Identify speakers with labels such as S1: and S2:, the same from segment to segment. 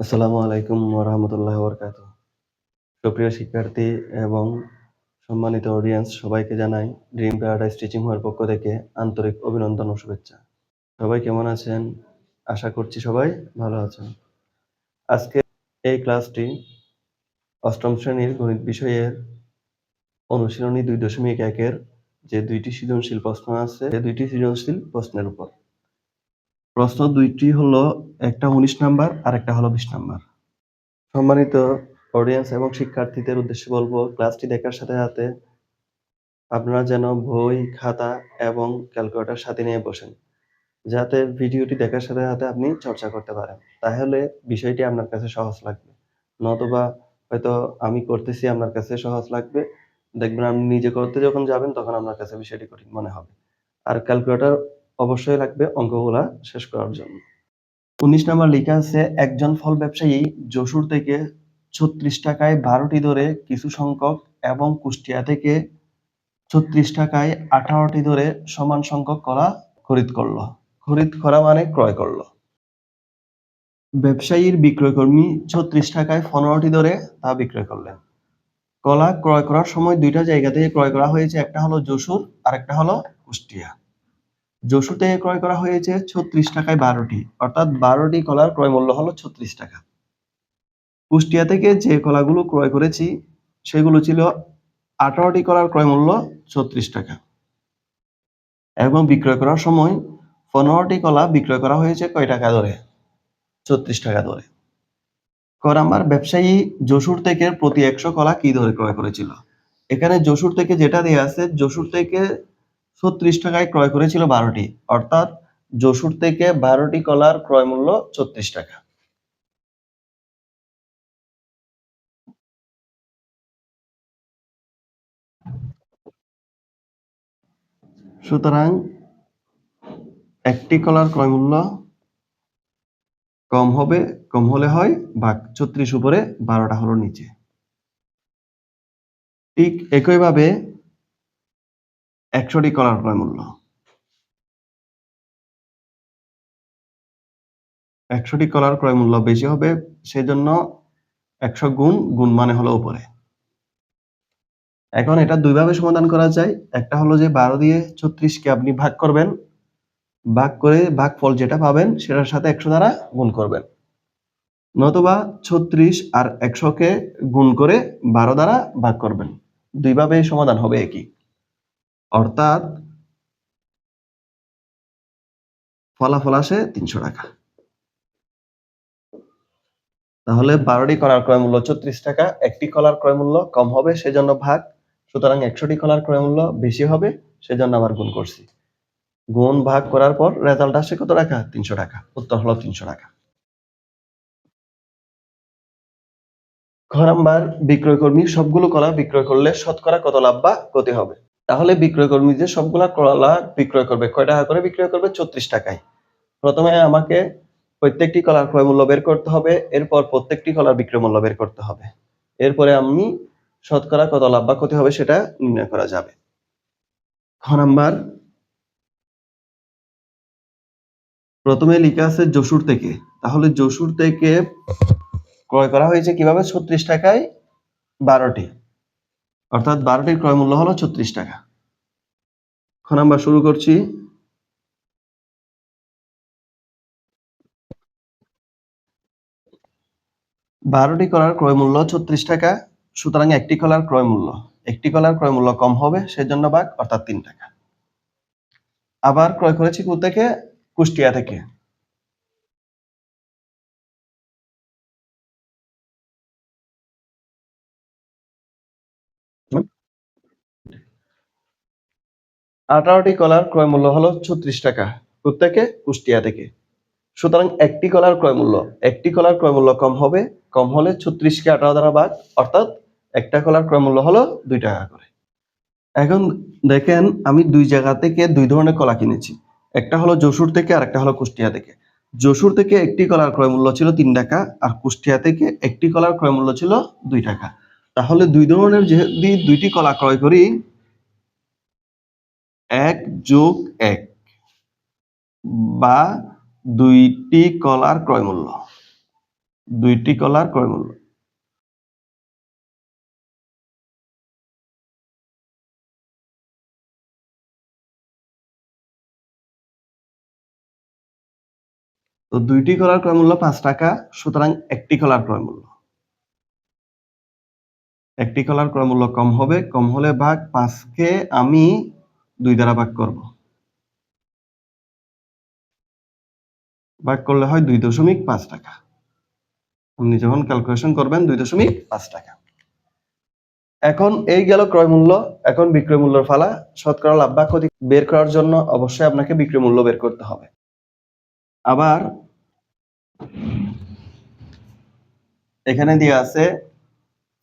S1: আসসালামু আলাইকুম ওরহামতুল্লাহ বরকাত সুপ্রিয় শিক্ষার্থী এবং সম্মানিত অডিয়েন্স সবাইকে জানাই ড্রিম প্যারাডাইস টিচিং হওয়ার পক্ষ থেকে আন্তরিক অভিনন্দন ও শুভেচ্ছা। সবাই কেমন আছেন? আশা করছি সবাই ভালো আছেন। আজকে এই ক্লাসটি অষ্টম শ্রেণির গণিত বিষয়ের অনুশীলনী দুই দশমিক একের যে দুইটি সৃজনশীল প্রশ্ন আছে সেই দুইটি সৃজনশীল প্রশ্নের উপর। প্রশ্ন দুইটি হলো, একটা উনিশ নাম্বার আর একটা হলো বিশ নাম্বার। সম্মানিত অডিয়েন্স এবং শিক্ষার্থীদের উদ্দেশ্যে বলব, ক্লাসটি দেখার সাথে সাথে আপনারা যেন বই, খাতা এবং ক্যালকুলেটর সাথে নিয়ে বসেন, যাতে ভিডিওটি দেখার সাথে সাথে আপনি চর্চা করতে পারেন। তাহলে বিষয়টি আপনার কাছে সহজ লাগবে। নতুবা হয়তো আমি করতেছি, আপনার কাছে সহজ লাগবে। দেখবেন আপনি নিজে করতে যখন যাবেন, তখন আপনার কাছে বিষয়টি কঠিন মনে হবে। আর ক্যালকুলেটর অবশ্যই লাগবে অঙ্কগুলা শেষ করার জন্য। উনিশ নাম্বার লেখা আছে, একজন ফল ব্যবসায়ী যশোর থেকে ছত্রিশ টাকায় বারোটি ধরে কিছু সংখ্যক এবং কুষ্টিয়া থেকে ছত্রিশ টাকায় আঠারোটি ধরে সমান সংখ্যক কলা খরিদ করল। খরিদ করা মানে ক্রয় করল। ব্যবসায়ীর বিক্রয়কর্মী ছত্রিশ টাকায় পনেরোটি ধরে তা বিক্রয় করলেন। কলা ক্রয় করার সময় দুইটা জায়গা থেকে ক্রয় করা হয়েছে, একটা হলো যশোর আর একটা হলো কুষ্টিয়া। যশোর থেকে ক্রয় করা হয়েছে ছত্রিশ টাকায় বারোটি, অর্থাৎ বারোটি কলার ক্রয় মূল্য হলো ছত্রিশ টাকা। কুষ্টিয়া থেকে যে কলাগুলো ক্রয় করেছি, সেগুলো ছিল আঠারোটি কলার ক্রয় মূল্য ছত্রিশ টাকা। এবং বিক্রয় করার সময় পনেরোটি কলা বিক্রয় করা হয়েছে কয় টাকা ধরে ছত্রিশ টাকা ধরে ক নাম্বার ব্যবসায়ী যশোর থেকে প্রতি একশো কলা কি ধরে ক্রয় করেছিল? এখানে যশোর থেকে যেটা দেওয়া আছে যশোর থেকে ছত্রিশ টাকায় ক্রয় করেছিল বারোটি। অর্থাৎ যশোর থেকে বারোটি কলার ক্রয় মূল্য ছত্রিশ টাকা। সুতরাং একটি কলার ক্রয় মূল্য কম হবে, কম হলে হয়, ভাগ ছত্রিশ উপরে বারোটা হলো নিচে। ঠিক একইভাবে একশোটি কলার ক্রয় মূল্য। একশোটি কলার ক্রয় মূল্য বেশি হবে সেজন্য একশো গুণ গুণ মানে হলো উপরে। এখন এটা দুইভাবে সমাধান করা যায়। একটা হলো যে বারো দিয়ে ছত্রিশকে আপনি ভাগ করবেন। ভাগ করে ভাগ ফল যেটা পাবেন সেটার সাথে একশো দ্বারা গুণ করবেন। নতুবা ছত্রিশ আর একশোকে গুণ করে বারো দ্বারা ভাগ করবেন। দুইভাবে সমাধান হবে একই। অর্থাৎ ফলাফল আসে তিনশো টাকা। তাহলে বারোটি কলার ক্রয় মূল্য ছত্রিশ টাকা, একটি কলার ক্রয় মূল্য কম হবে, সেজন্য ভাগ। সুতরাং একশোটি কলার ক্রয় মূল্য বেশি হবে, সেজন্য আবার গুণ করছি। গুণ ভাগ করার পর রেজাল্ট আসে কত টাকা? তিনশো টাকা। উত্তর হলো তিনশো টাকা। খ নাম্বার বিক্রয় কর্মী সবগুলো কলা বিক্রয় করলে শতকরা কত লাভ বা ক্ষতি হবে? তাহলে বিক্রয় কর্মী যে সবগুলা কলা বিক্রয় করবে। কয় টাকা করে বিক্রয় করবে? ছত্রিশ টাকায়। প্রথমে আমাকে প্রত্যেকটি কলার ক্রয় মূল্য বের করতে হবে, এরপর প্রত্যেকটি কলার বিক্রয় মূল্য বের করতে হবে। এরপরে আমি শতকরা কত লাভ বা ক্ষতি হবে সেটা নির্ণয় করা যাবে। খ নাম্বার। প্রথমে লেখা আছে যশুর থেকে। তাহলে যশোর থেকে ক্রয় করা হয়েছে কীভাবে? ছত্রিশ টাকায় বারোটি। অর্থাৎ বারোটির ক্রয় মূল্য হলো ছত্রিশ টাকা। খ নাম্বার শুরু করছি। বারোটি কলার ক্রয় মূল্য ছত্রিশ টাকা, সুতরাং একটি কলার ক্রয় মূল্য একটি কলার ক্রয় মূল্য কম হবে, সেজন্য বাঘ অর্থাৎ তিন টাকা। আবার ক্রয় করেছি কোথা থেকে কুষ্টিয়া থেকে। আঠারোটি কলার ক্রয় মূল্য হলো ছত্রিশ টাকা। প্রত্যেকে কুষ্টিয়া থেকে। সুতরাং একটি কলার ক্রয় মূল্য একটি কলার ক্রয় মূল্য কম হবে, কম হলে ছত্রিশকে আঠারো দ্বারা ভাগ, অর্থাৎ একটা কলার ক্রয় মূল্য হলো দুই টাকা করে। এখন দেখেন, আমি দুই জায়গা থেকে দুই ধরনের কলা কিনেছি। একটা হলো যশোর থেকে আর একটা হলো কুষ্টিয়া থেকে। যশোর থেকে একটি কলার ক্রয় মূল্য ছিল তিন টাকা, আর কুষ্টিয়া থেকে একটি কলার ক্রয় মূল্য ছিল দুই টাকা। তাহলে দুই ধরনের যদি দুইটি কলা ক্রয় করি এক যোগ এক বা দুইটি কলার ক্রয় মূল্য দুইটি কলার ক্রয় মূল্য তো দুইটি কলার ক্রয় মূল্য পাঁচ টাকা, সুতরাং একটি কলার ক্রয় মূল্য একটি কলার ক্রয় মূল্য কম হবে, কম হলে ভাগ পাঁচকে আমি দুই দ্বারা ভাগ করব। ভাগ করলে হয় দুই দশমিক পাঁচ টাকা। আপনি যখন ক্যালকুলেশন করবেন, দুই দশমিক পাঁচ টাকা। এখন এই গেল ক্রয় মূল্য, এখন বিক্রয় মূল্যের ফালা, শতকরা লাভ বা ক্ষতি বের করার জন্য অবশ্যই আপনাকে বিক্রয় মূল্য বের করতে হবে। আবার এখানে দিয়ে আছে,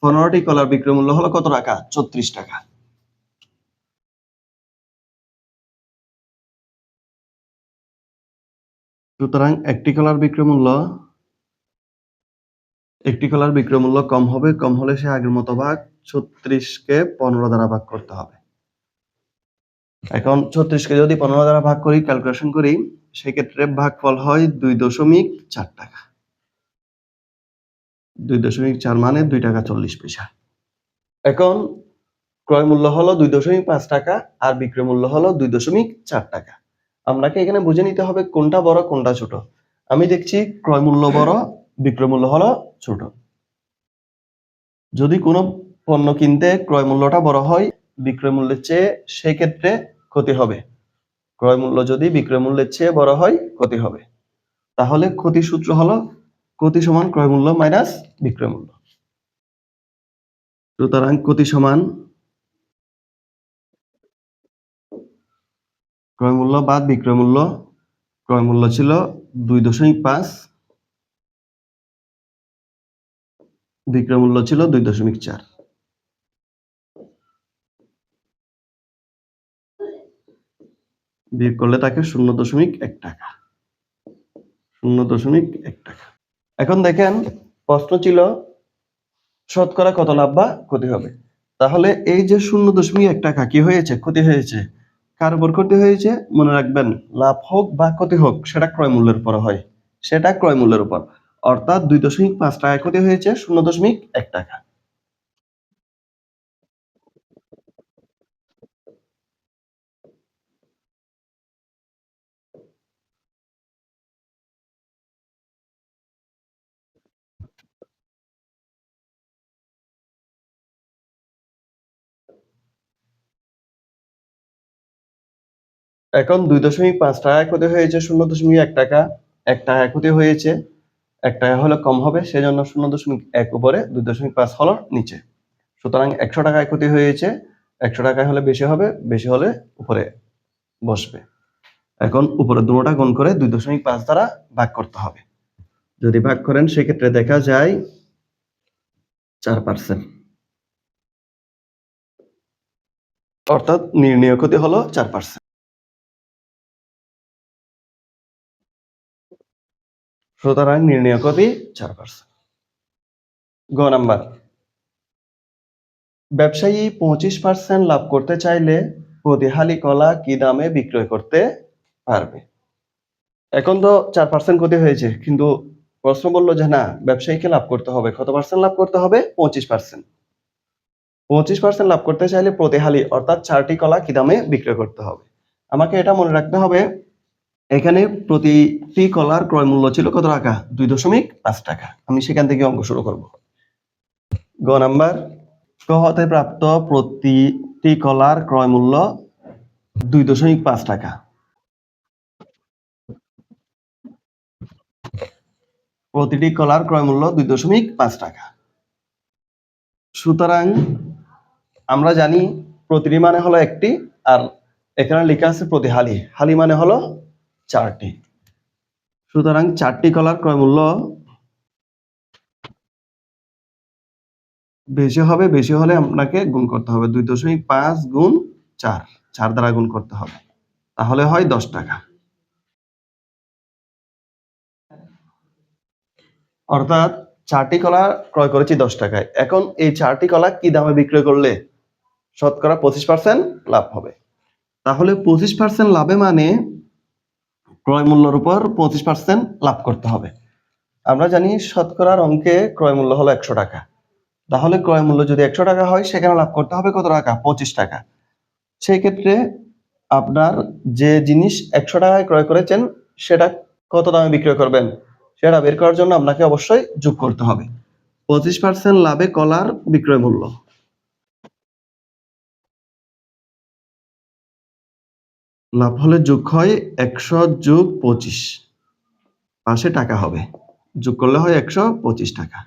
S1: পনেরোটি কলার বিক্রয় মূল্য হলো কত টাকা? ছত্রিশ টাকা। সুতরাং একটি কলার বিক্রয় মূল্য একটি কলার বিক্রয় মূল্য কম হবে, কম হলে সে আগের মতো ভাগ ছত্রিশকে পনেরো দ্বারা ভাগ করতে হবে। এখন ছত্রিশকে যদি পনেরো দ্বারা ভাগ করি ক্যালকুলেশন করি, সেক্ষেত্রে ভাগফল হয় দুই দশমিক চার টাকা। দুই দশমিক চার মানে দুই টাকা চল্লিশ পয়সা। এখন ক্রয় মূল্য হলো দুই দশমিক পাঁচ টাকা আর বিক্রয় মূল্য হলো দুই দশমিক চার টাকা। আপনাকে এখানে বুঝে নিতে হবে কোনটা বড়, কোনটা ছোট। আমি দেখছি ক্রয় মূল্য বড়, বিক্রয় মূল্য হলো ছোট। যদি কোনো পণ্য কিনতে ক্রয় মূল্যটা বড় হয়, বিক্রয় মূল্যের চেয়ে সেই ক্ষেত্রে ক্ষতি হবে। ক্রয় মূল্য যদি বিক্রয় মূল্যের চেয়ে বড় হয়, ক্ষতি হবে। তাহলে ক্ষতি সূত্র হলো ক্ষতি সমান ক্রয় মূল্য মাইনাস বিক্রয় মূল্য। সুতরাং ক্ষতি সমান ক্রয় মূল্য বাদ বিক্রয় মূল্য, ক্রয় মূল্য ছিল দুই দশমিক পাঁচ। বিক্রয় মূল্য ছিল দুই দশমিক চার। বিয়োগ করলে তাকে শূন্য দশমিক এক টাকা। শূন্য দশমিক এক টাকা। এখন দেখেন, প্রশ্ন ছিল, শতকরা কত লাভ বা ক্ষতি হবে? তাহলে এই যে শূন্য দশমিক এক টাকা কি হয়েছে? ক্ষতি হয়েছে। কার উপর ক্ষতি হয়েছে? মনে রাখবেন, লাভ হোক বা ক্ষতি হোক, সেটা ক্রয় মূল্যের উপর হয়। সেটা ক্রয় মূল্যের উপর। অর্থাৎ দুই দশমিক পাঁচ টাকা ক্ষতি হয়েছে, শূন্য দশমিক এক টাকা। এখন দুই দশমিক পাঁচ টাকা ক্ষতি হয়েছে শূন্য দশমিক এক টাকা এক টাকা ক্ষতি হয়েছে, এক টাকা হলে কম হবে, সেজন্য শূন্য দশমিক এক উপরে দুই দশমিক পাঁচ হলো নিচে। সুতরাং একশো টাকায় ক্ষতি হয়েছে, একশো টাকায় হলে বেশি হবে, বেশি হলে উপরে বসবে। এখন উপরে দুটোটা গুণ করে দুই দশমিক পাঁচ দ্বারা ভাগ করতে হবে। যদি ভাগ করেন, সেক্ষেত্রে দেখা যায় চার পার্সেন্ট অর্থাৎ নির্ণয় ক্ষতি হলো চার পার্সেন্ট সুতরাং নির্ণয় ক্ষতি চার পার্সেন্ট। গ নাম্বার। ব্যবসায়ী পঁচিশ পার্সেন্ট লাভ করতে চাইলে প্রতি হালি কলা কি দামে বিক্রয় করতে পারবে? এখন তো চার পার্সেন্ট ক্ষতি হয়েছে, কিন্তু প্রশ্ন বলল যে না, ব্যবসায়ীকে লাভ করতে হবে। কত পার্সেন্ট লাভ করতে হবে? পঁচিশ পার্সেন্ট। পঁচিশ পার্সেন্ট লাভ করতে চাইলে প্রতি হালি অর্থাৎ চারটি কলা কি দামে বিক্রয় করতে হবে? আমাকে এটা মনে রাখতে হবে এখানে প্রতিটি কলার ক্রয় মূল্য ছিল কত টাকা? দুই দশমিক পাঁচ টাকা। আমি সেখান থেকে অঙ্ক শুরু করব। গ নাম্বার, ক হতে প্রাপ্ত প্রতিটি কলার ক্রয় মূল্য দুই দশমিক পাঁচ টাকা। প্রতিটি কলার ক্রয় মূল্য দুই দশমিক পাঁচ টাকা। সুতরাং আমরা জানি প্রতিটি মানে হলো একটি, আর এখানে লেখা আছে প্রতি হালি। হালি মানে হলো চারটি। সুতরাং চারটি কলার ক্রয় মূল্য বেশি হবে, বেশি হলে আপনাকে গুণ করতে হবে। দুই দশমিক পাঁচ গুণ চার চার দ্বারা গুণ করতে হবে। তাহলে হয় দশ টাকা। অর্থাৎ চারটি কলা ক্রয় করেছি দশ টাকায়। এখন এই চারটি কলা কি দামে বিক্রয় করলে শতকরা পঁচিশ পার্সেন্ট লাভ হবে? তাহলে পঁচিশ পার্সেন্ট লাভে মানে ক্রয় মূল্যের উপর পঁচিশ পার্সেন্ট লাভ করতে হবে। আমরা জানি শতকরার অঙ্কে ক্রয় মূল্য হলো একশো টাকা। তাহলে ক্রয় মূল্য যদি একশো টাকা হয়, সেখানে লাভ করতে হবে কত টাকা? পঁচিশ টাকা। সেই ক্ষেত্রে আপনার যে জিনিস একশো টাকায় ক্রয় করেছেন, সেটা কত দামে বিক্রয় করবেন? সেটা বের করার জন্য আপনাকে অবশ্যই যোগ করতে হবে। পঁচিশ পার্সেন্ট লাভে কলার বিক্রয় মূল্য লাভ হলে যোগ হয় একশো যোগ পঁচিশ। পাশে টাকা হবে। যোগ করলে হয় একশো পঁচিশ টাকা।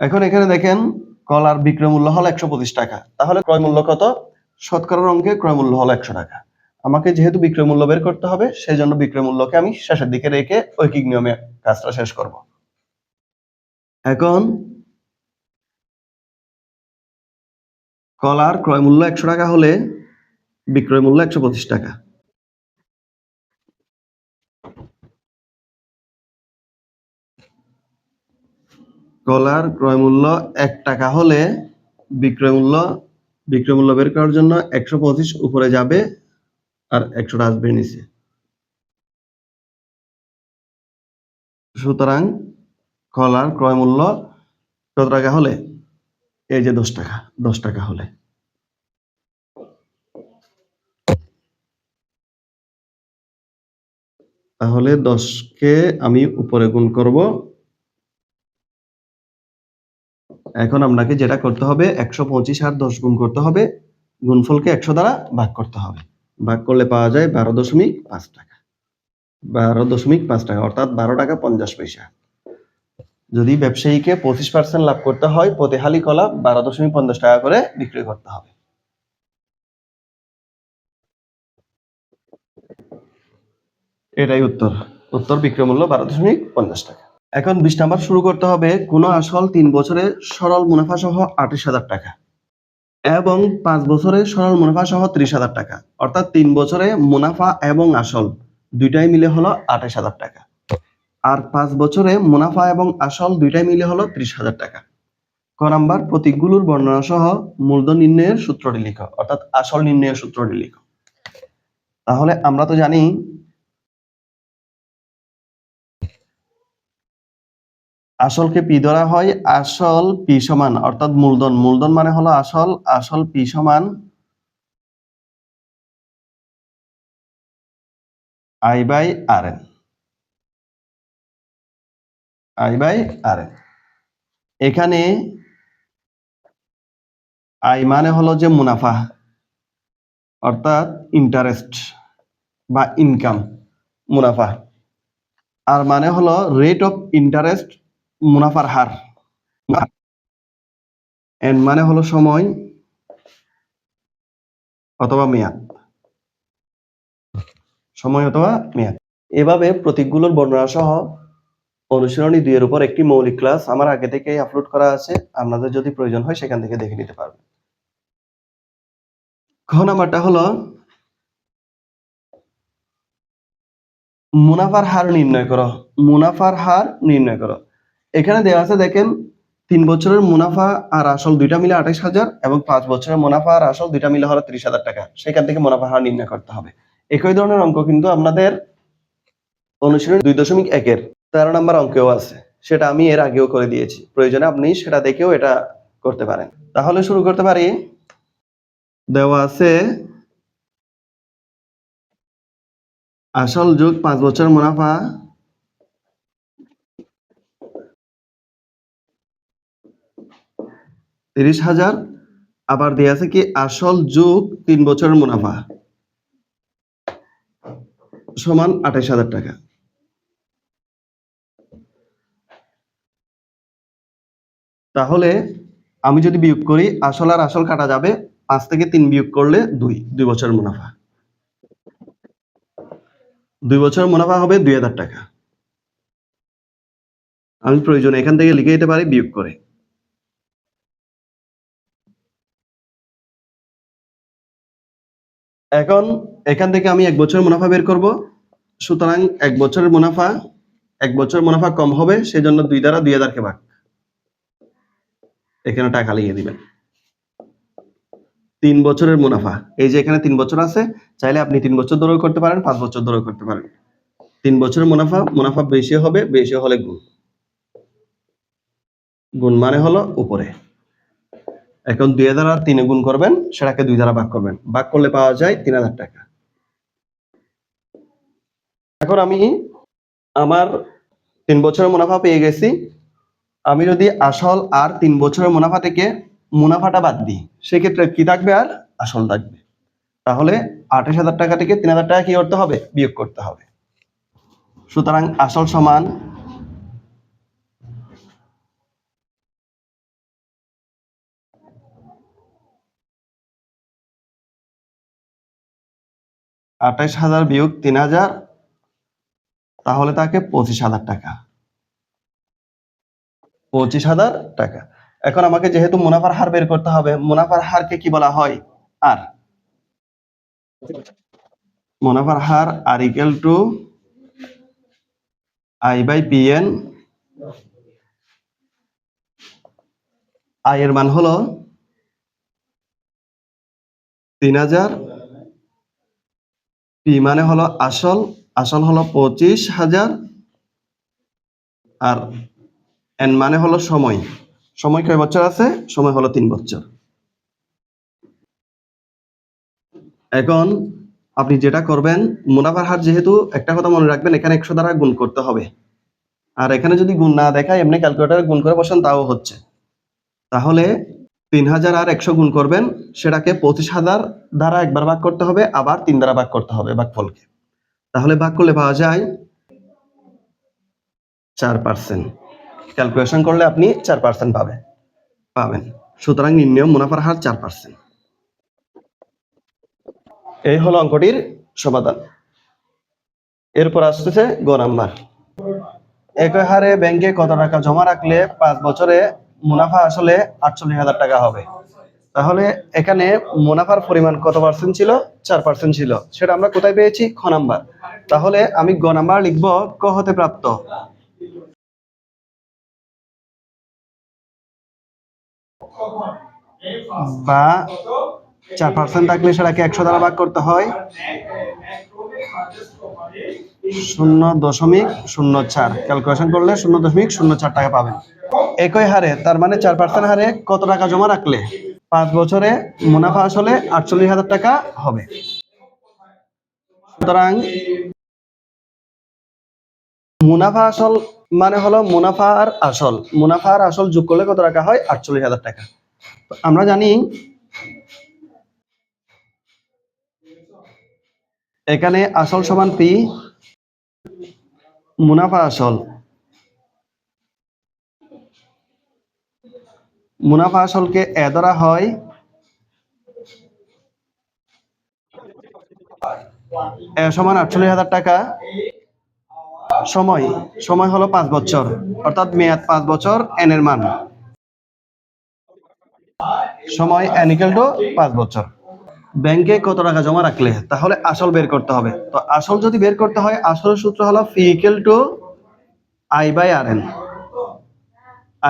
S1: এখন এখানে দেখেন কলার বিক্রয় মূল্য হলো একশো পঁচিশ টাকা। তাহলে ক্রয় মূল্য কত? শতকরার অঙ্কে ক্রয় মূল্য হলো একশো টাকা। আমাকে যেহেতু বিক্রয় মূল্য বের করতে হবে সেই জন্য বিক্রয় মূল্যকে আমি শেষের দিকে রেখে ঐকিক নিয়মে কাজটা শেষ করব। এখন কলার ক্রয় মূল্য একশো টাকা হলে বিক্রয় মূল্য একশো পঁচিশ টাকা। কলার ক্রয় মূল্য এক টাকা হলে বিক্রয় মূল্য বিক্রয় মূল্য বের করার জন্য একশো পঁচিশ উপরে যাবে আর একশোটা আসবে নিচে। সুতরাং কলার ক্রয় মূল্য কত টাকা হলে? এই যে দশ টাকা দশ টাকা হলে। তাহলে দশকে আমি উপরে গুণ করব। এখন আপনাকে যেটা করতে হবে, একশো পঁচিশ আর দশ গুণ করতে হবে। গুণফলকে একশো দ্বারা ভাগ করতে হবে। ভাগ করলে পাওয়া যায় বারো দশমিক পাঁচ টাকা। বারো দশমিক পাঁচ টাকা, অর্থাৎ বারো টাকা পঞ্চাশ পয়সা। যদি ব্যবসায়ীকে পঁচিশ পার্সেন্ট লাভ করতে হয় প্রতি হালি কলা বারো দশমিক পঞ্চাশ টাকা করে বিক্রি করতে হবে। এটাই উত্তর। উত্তর বিক্রয় মূল্য বারো দশমিক পঞ্চাশ টাকা। এখন বিশ নাম্বার শুরু করতে হবে কোনো আসল তিন বছরে সরল মুনাফা সহ আঠাশ হাজার টাকা এবং পাঁচ বছরে সরল মুনাফা সহ ত্রিশ হাজার টাকা। অর্থাৎ তিন বছরে মুনাফা এবং আসল দুইটাই মিলে হলো আঠাশ হাজার টাকা। আর পাঁচ বছরে মুনাফা এবং আসল দুইটাই মিলে হলো ত্রিশ হাজার টাকা। ক নাম্বার, প্রতীকগুলোর বর্ণনা সহ মূলধন নির্ণয়ের সূত্রটি লিখো। অর্থাৎ আসল নির্ণয়ের সূত্রটি লিখো। তাহলে আমরা তো জানি আসলকে পি ধরা হয় আসল পি সমান, অর্থাৎ মূলধন। মূলধন মানে হলো আসল আসল পি সমান I by R N. I by R N. এখানে আই মানে হলো যে মুনাফা, অর্থাৎ ইন্টারেস্ট বা ইনকাম মুনাফা। আর মানে হলো রেট অফ ইন্টারেস্ট মুনাফার হার। এন মানে হলো সময় অথবা মেয়াদ। সময় অথবা মেয়াদ। এভাবে প্রতীকগুলোর বর্ণনা সহ অনুশীলনী দুইয়ের উপর একটি মৌলিক ক্লাস আমার আগে থেকেই আপলোড করা আছে। আপনাদের যদি প্রয়োজন হয় সেখান থেকে দেখে নিতে পারবেন। খ নাম্বারটা হলো মুনাফার হার নির্ণয় করো। মুনাফার হার নির্ণয় করো। এখানে দেওয়া আছে, দেখেন, তিন বছরের মুনাফা আর আসল দুইটা মিলে আঠাশ হাজার এবং পাঁচ বছরের মুনাফা আর আসল দুইটা মিলে হলো ত্রিশ হাজার টাকা। সেখান থেকে মুনাফা হার নির্ণয় করতে হবে। একই ধরনের অঙ্ক কিন্তু আপনাদের অনুশীলনী দুই দশমিক একের তেরো নম্বর অঙ্কেও আছে। সেটা আমি এর আগেও করে দিয়েছি। প্রয়োজনে আপনি সেটা দেখেও এটা করতে পারেন। তাহলে শুরু করতে পারি। দেওয়া আছে, আসল যোগ পাঁচ বছর মুনাফা তিরিশ হাজার, আবার দেয়া আছে কি আসল যোগ তিন বছরের মুনাফা। সমান আঠাশ হাজার টাকা। তাহলে আমি যদি বিয়োগ করি, আসল আর আসল কাটা যাবে, পাঁচ থেকে তিন বিয়োগ করলে দুই দুই বছরের মুনাফা। দুই বছরের মুনাফা হবে দুই হাজার টাকা। আমি প্রয়োজনে এখান থেকে লিখে দিতে পারি, বিয়োগ করে। এখন এখান থেকে আমি এক বছরের মুনাফা বের করব। সুতরাং এক বছরের মুনাফা, এক বছর মুনাফা কম হবে, সেজন্য দুই দ্বারা দুই হাজারকে ভাগ। এখানে টাকা লিখে দিবেন। তিন বছরের মুনাফা। এই যে এখানে তিন বছর আছে, চাইলে আপনি তিন বছর ধরেও করতে পারেন, পাঁচ বছর ধরেও করতে পারেন। তিন বছরের মুনাফা মুনাফা বেশি হবে, বেশি হলে গুণ। গুণ মানে হলো উপরে। এখন দুই হাজার তিনে গুণ করবেন, সেটাকে দুই দ্বারা ভাগ করবেন। ভাগ করলে পাওয়া যায় তিন হাজার টাকা। এখন আমি আমার তিন বছরের মুনাফা পেয়ে গেছি। আমি যদি আসল আর তিন বছরের মুনাফা থেকে মুনাফাটা বাদ দিই, সেক্ষেত্রে কি থাকবে আর? আসল থাকবে। তাহলে আঠাশ হাজার টাকা থেকে তিন হাজার টাকা কি করতে হবে? বিয়োগ করতে হবে। সুতরাং আসল সমান আঠাশ হাজার বিয়োগ তিন হাজার, তাহলে তাকে পঁচিশ হাজার টাকা। পঁচিশ হাজার টাকা। এখন আমাকে যেহেতু মুনাফার হার বের করতে হবে, মুনাফার হারকে কি বলা হয়? আর। মুনাফার হার R equal to I by P N I এর মান হলো তিন হাজার পি মানে হলো আসল আসল হলো পঁচিশ হাজার, আর এন মানে হলো সময়। সময় কয় বছর আছে? সময় হলো তিন বছর। এখন আপনি যেটা করবেন, মুনাফার হার যেহেতু একটা কথা মনে রাখবেন, এখানে একশো দ্বারা গুণ করতে হবে। আর এখানে যদি গুণ না দেখায়, এমনি ক্যালকুলেটারে গুণ করে বসেন, তাও হচ্ছে। তাহলে তিন হাজার আর একশো গুণ করবেন, সেটাকে পঁচিশ হাজার দ্বারা একবার ভাগ করতে হবে, আবার তিন দ্বারা ভাগ করতে হবে ভাগফলকে। তাহলে ভাগ করলে পাওয়া যায় চার পার্সেন্ট। ক্যালকুলেশন করলে আপনি চার পার্সেন্ট পাবেন পাবেন। সুতরাং নির্ণয় মুনাফার হার চার পার্সেন্ট। এই হলো অঙ্কটির সমাধান। এরপর আসতেছে গ নাম্বার। একই হারে ব্যাংকে কত টাকা জমা রাখলে পাঁচ বছরে মুনাফা আসলে আটচল্লিশ হাজার টাকা হবে। তাহলে এখানে মুনাফার পরিমাণ কত পার্সেন্ট ছিল? চার পার্সেন্ট ছিল। সেটা আমরা কোথায় পেয়েছি? খ নাম্বার। তাহলে আমি গ নাম্বার লিখব, ক হতে প্রাপ্ত। বা চার পার্সেন্ট থাকলে সেটাকে একশো দ্বারা ভাগ করতে হয়। শূন্য দশমিক শূন্য চার। ক্যালকুলেশন করলে শূন্য দশমিক শূন্য চার টাকা পাবেন। একই হারে, তার মানে চার পার্সেন্ট হারে কত টাকা জমা রাখলে? পাঁচ বছরে মুনাফা আসলে আটচল্লিশ হাজার টাকা হবে। সুতরাং মুনাফা আসল মানে হলো মুনাফা আর আসল। মুনাফা আর আসল যোগ করলে কত টাকা হয়? আটচল্লিশ হাজার টাকা। আমরা জানি এখানে আসল সমান পি মুনাফা আসল। মুনাফা আসলকে এ ধরা হয় সমান আটচল্লিশ হাজার টাকা সময়। সময় হলো পাঁচ বছর, অর্থাৎ মেয়াদ পাঁচ বছর, এন এর মান। সময় এন টু পাঁচ বছর। ব্যাংকে কত টাকা জমা রাখলে? তাহলে আসল বের করতে হবে। তো আসল যদি বের করতে হয়, আসলের সূত্র হলো P equal to I by R N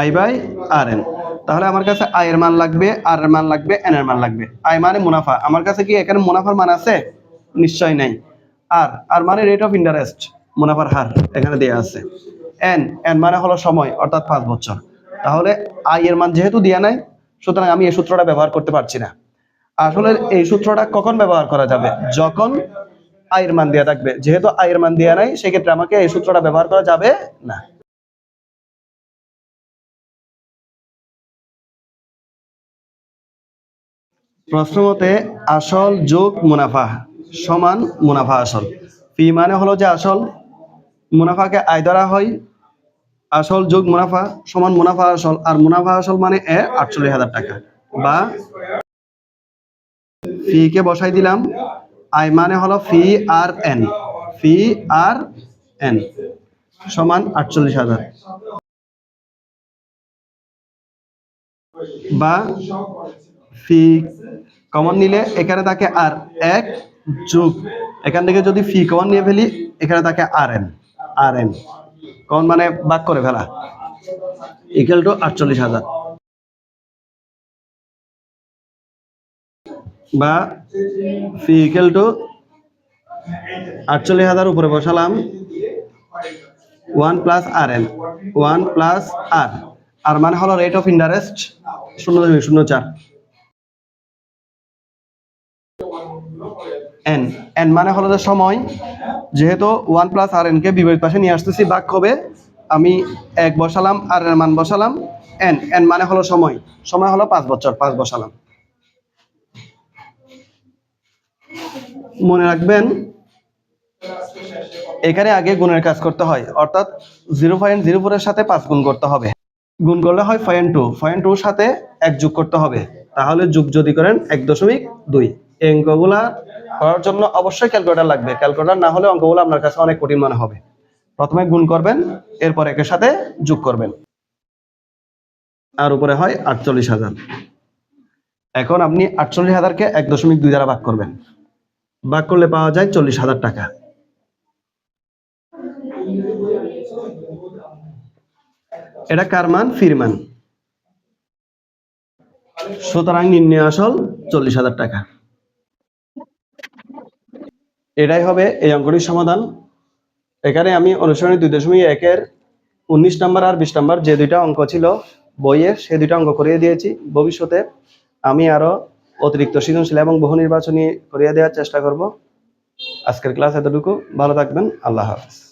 S1: I by R N তাহলে আমার কাছে আই এর মান লাগবে আর এর মান লাগবে এন এর মান লাগবে। আই মানে মুনাফা। আমার কাছে কি এখানে মুনাফার মান আছে? নিশ্চয় নাই। আর আর মানে রেট অফ ইন্টারেস্ট মুনাফার হার এখানে দেয়া আছে। এন এন মানে হলো সময়, অর্থাৎ পাঁচ বছর। তাহলে আই এর মান যেহেতু দেয়া নাই, সুতরাং আমি এই সূত্রটা ব্যবহার করতে পারছি না। আসলে এই সূত্রটা কখন ব্যবহার করা যাবে? যখন আয়ের মান দেয়া থাকবে। যেহেতু আয়ের মান দেয়া নাই, সেক্ষেত্রে আমাকে এই সূত্রটা ব্যবহার করা যাবে না। প্রশ্ন মতে আসল যোগ মুনাফা সমান মুনাফা আসল। ফি মানে হলো যে আসল মুনাফাকে আয় ধরা হয়। আসল যোগ মুনাফা সমান মুনাফা আসল, আর মুনাফা আসল মানে এ আটচল্লিশ হাজার টাকা। বা ফি কে বসাই দিলাম আই মানে হলো ফি আর এন, ফি আর এন সমান আটচল্লিশ হাজার। বা ফি কমন নিলে এখানে থাকে আর এক যোগ। এখান থেকে যদি ফি কমন নিয়ে ফেলি, এখানে থাকে R N R N common মানে বাক করে ফেলা। ইকুয়াল টু আটচল্লিশ হাজার। বা ফি ইকুয়াল টু আটচল্লিশ হাজার উপরে বসালাম। One plus R N one plus R R মানে হলো রেট অফ ইন্টারেস্ট শূন্য দশমিক শূন্য চার। এন এন মানে হলো যে সময়, যেহেতু ওয়ান প্লাস আর এন কে বিপরীত পাশে নিয়ে আসতেছি বাক হবে আমি এক বসালাম, আর এর মান বসালাম এন এন মানে হলো সময় সময় হলো পাঁচ বছর, পাঁচ বসালাম। মনে রাখবেন, এখানে আগে গুণের কাজ করতে হয়, অর্থাৎ জিরো পয়েন্ট জিরো ফোরের সাথে পাঁচ গুণ করতে হবে। গুণ করলে হয় পয়েন্ট টু, পয়েন্ট টুর সাথে এক যোগ করতে হবে, তাহলে যোগ যদি করেন এক দশমিক দুই। এই অঙ্কগুলা করার জন্য অবশ্যই ক্যালকুলেটর লাগবে। ক্যালকুলেটর না হলে অঙ্কগুলো আপনার কাছে অনেক কঠিন মনে হবে। প্রথমে গুণ করবেন, এরপর একের সাথে যোগ করবেন। আর উপরে হয় আটচল্লিশ হাজার। এখন আপনি আটচল্লিশ হাজারকে এক দশমিক দুই দ্বারা ভাগ করবেন। ভাগ করলে পাওয়া যায় চল্লিশ হাজার টাকা। এটা কার মান? ফির মান। সুতরাং নির্ণয় আসল চল্লিশ হাজার টাকা। এটাই হবে এই অঙ্কটির সমাধান। এখানে আমি অনুসরণী দুই দশমিক একের উনিশ নাম্বার আর বিশ নাম্বার যে দুইটা অঙ্ক ছিল বইয়ে সে দুইটা অঙ্ক করিয়ে দিয়েছি। ভবিষ্যতে আমি আরও অতিরিক্ত সৃজনশীল এবং বহু নির্বাচনী করিয়ে দেওয়ার চেষ্টা করব। আজকের ক্লাস এতটুকু। ভালো থাকবেন। আল্লাহ হাফিজ।